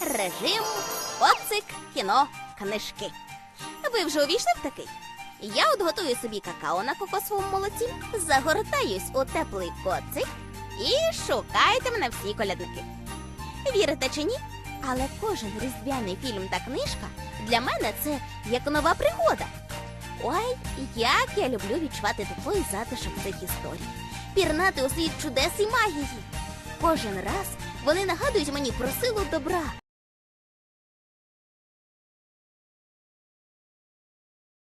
Режим, оцик, кіно, книжки. Ви вже увійшли в такий? Я от готую собі какао на кокосовому молоці, загортаюсь у теплий коцик і шукайте мене всі колядники. Вірите чи ні? Але кожен різдвяний фільм та книжка для мене це як нова пригода. Ой, як я люблю відчувати тепло і затишок цих історій, пірнати у світ чудес і магії. Кожен раз вони нагадують мені про силу добра,